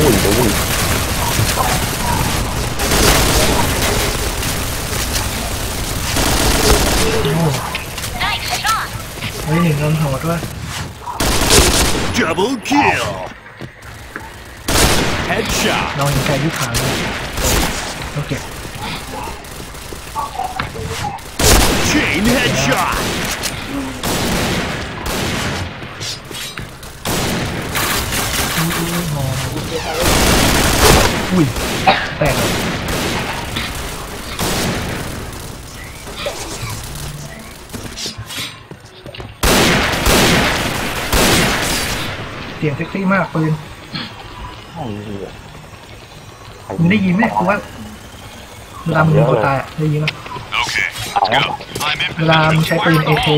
Holy moly. Lấy niềm ngân hồ thôi Double kill. Headshot. Nó nhìn cây giúp hàng Ok Chain headshot. อุ้ยแตกเลยเสียงเซ็กซี่มากปืนไอ้เหี้ยมึงได้ยินไหมกูว่าเวลามึงยิงคนตายอะได้ยินไหม Okay, ตายแล้ว I'm in เวลามึงใช้ปืน AK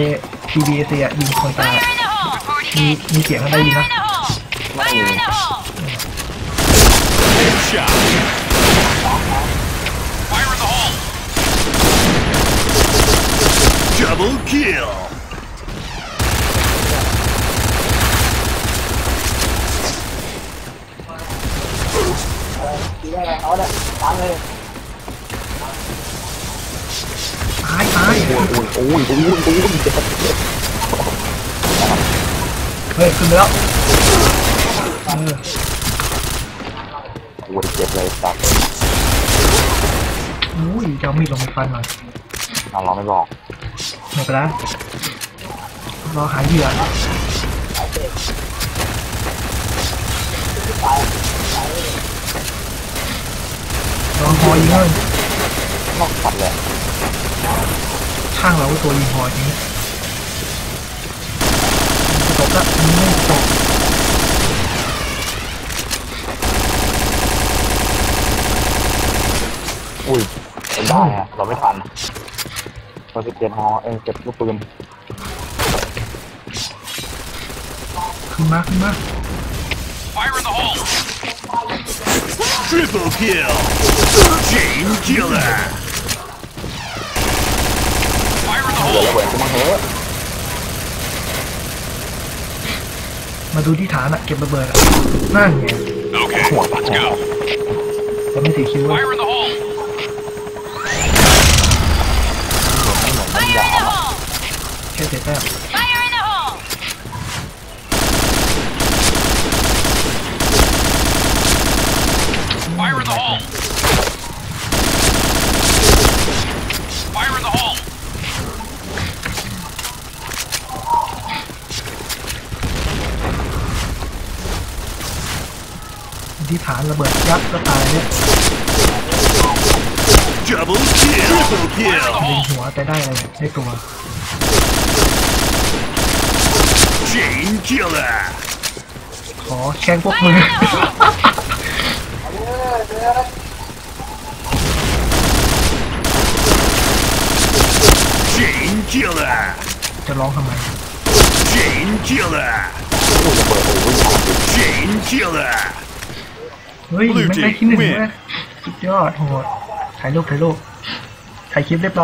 PBAC อะยิงคนตาย Fire อะ in the hole. มีมีเสียงอะไร Fire ดี in นะ the hole. Fire in the hole. headshot. Fire in the hole. Double kill. ตายตายโอ้ยโอ้ยโอ้ยโอ้ยโอ้ยเจ็บเฮ้ยขึ้นไปแล้วเออ โอ้ยเจ็บเลยสัตว์อุ้ยจะเอามีดลงไปฟันหน่อยเราเราไม่บอกหมดไปแล้วรอหาเหยื่อลองหอยิงเลยนอกสัตว์เลยข้างเราก็ตัวยิงหออย่างนี้จะตกละมันไม่ตก อุ้ย เป็นได้อะเราไม่ทันเราจะเก็บฮอเอ้ยเก็บลูกปืนขึ้นมาขึ้นมา Fire in the hole. Triple kill. Chain killer. Fire in the เดี๋ยว hole. ระเบิดขึ้นมาเถอะมาดูที่ฐานอะเก็บระเบิดอะนั่นไง Okay, let's go. แต่ไม่สีคิ้วอะ Fire in the hole. แค่เสร็จแล้ว Fire in the hole. Fire in the hole. Fire in the hole. ที่ฐานระเบิดยับก็ตายเนี่ย Double kill. Triple ยิง kill. หัวแต่ได้อะไรเนี่ยได้ตัว Chain killer. ขอแข่งพวกมึง Chain killer. จะร้องทำไม Chain killer. อุ้ยระเบิดโอ้ย Chain killer. เฮ้ย Blue ไม่ได้ team ที่หนึ่ง win นะสุดยอดโหดถ่ายรูปถ่ายรูปถ่ายคลิปเรียบร้อย